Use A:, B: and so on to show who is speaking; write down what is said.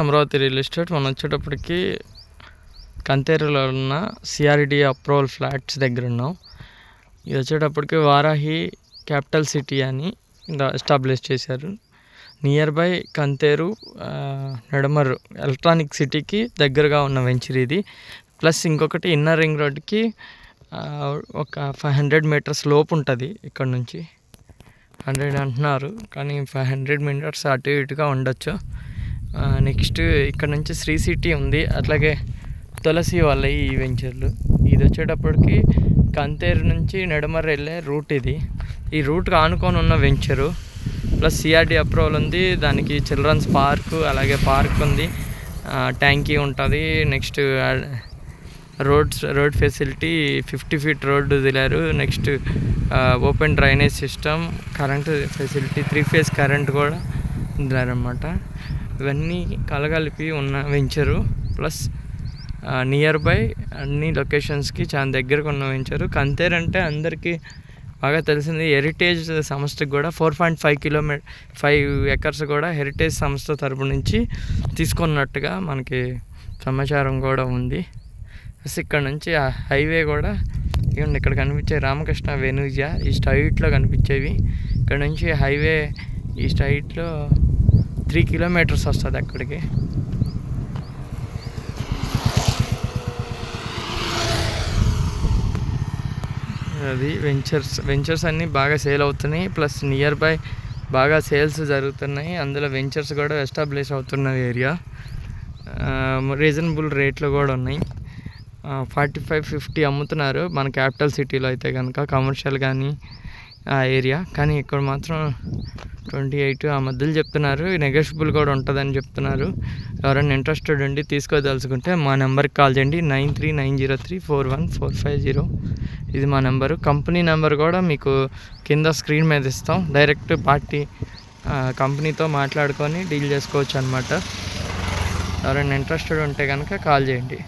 A: Amaravati real estate మనం వచ్చేటప్పటికి కంతేరులో ఉన్న సిఆర్డి అప్రూవల్ ఫ్లాట్స్ దగ్గర ఉన్నాం. ఇది వచ్చేటప్పటికి వారాహి క్యాపిటల్ సిటీ అని ఎస్టాబ్లిష్ చేశారు. నియర్ బై కంతేరు ఆ, ఎలక్ట్రానిక్ సిటీకి దగ్గరగా ఉన్న వెంచర్ ఇది. ప్లస్ ఇంకొకటి ఇన్నర్ రింగ్ రోడ్కి ఒక ఫైవ్ హండ్రెడ్ మీటర్స్ లోపు ఉంటుంది ఇక్కడ నుంచి. హండ్రెడ్ అంటున్నారు కానీ ఫైవ్ హండ్రెడ్ మీటర్స్ అటు ఇటుగా ఉండొచ్చు. నెక్స్ట్ ఇక్కడ నుంచి శ్రీ సిటీ ఉంది. అట్లాగే తులసి వాళ్ళ ఈ వెంచర్లు. ఇది వచ్చేటప్పటికి కంతేరు నుంచి నడమర వెళ్ళే రూట్ ఇది. ఈ రూట్కి ఆనుకొని ఉన్న వెంచరు. ప్లస్ సిఆర్డి అప్రూవల్ ఉంది. దానికి చిల్డ్రన్స్ పార్క్ అలాగే పార్క్ ఉంది. ట్యాంకీ ఉంటుంది. Next roads road facility fifty feet road వదిలారు next open drainage system current facility three phase current కూడా వదిలారనమాట ఇవన్నీ కలగలిపి ఉన్న వెంచరు. ప్లస్ నియర్ బై అన్ని లొకేషన్స్కి చాలా దగ్గరకు ఉన్న వెంచరు. కంతేర్ అంటే అందరికీ బాగా తెలిసింది హెరిటేజ్ సంస్థకి కూడా four point five kilometer five acres కూడా హెరిటేజ్ సంస్థ తరపు నుంచి తీసుకున్నట్టుగా మనకి సమాచారం కూడా ఉంది. ప్లస్ ఇక్కడ నుంచి ఆ హైవే కూడా ఇవ్వండి ఇక్కడ కనిపించే రామకృష్ణ వెనుజ ఈ స్ట్రైట్లో కనిపించేవి. ఇక్కడ నుంచి హైవే ఈ స్ట్రైట్లో త్రీ కిలోమీటర్స్ వస్తుంది అక్కడికి. అది వెంచర్స్ వెంచర్స్ అన్నీ బాగా సేల్ అవుతున్నాయి. ప్లస్ నియర్ బై బాగా సేల్స్ జరుగుతున్నాయి. అందులో వెంచర్స్ కూడా ఎస్టాబ్లిష్ అవుతున్న ఏరియా. రీజనబుల్ రేట్లు కూడా ఉన్నాయి. ఫార్టీ ఫైవ్ ఫిఫ్టీ అమ్ముతున్నారు మన క్యాపిటల్ సిటీలో అయితే కనుక. కమర్షియల్ కానీ ఆ ఏరియా. కానీ ఇక్కడ మాత్రం ట్వంటీ ఎయిట్ ఆ మధ్యలో చెప్తున్నారు. నెగోషియబుల్ కూడా ఉంటుందని చెప్తున్నారు. ఎవరైనా ఇంట్రెస్టెడ్ ఉండి తీసుకోదలుచుకుంటే మా నెంబర్కి కాల్ చేయండి. Nine three nine zero three four one four five zero. ఇది మా నెంబరు. కంపెనీ నెంబర్ కూడా మీకు కింద స్క్రీన్ మీద ఇస్తాం. డైరెక్ట్ పార్టీ కంపెనీతో మాట్లాడుకొని డీల్ చేసుకోవచ్చు అనమాట ఎవరైనా ఇంట్రెస్టెడ్ ఉంటే కనుక కాల్ చేయండి.